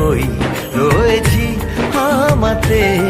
খই রয়েছি আমাতে।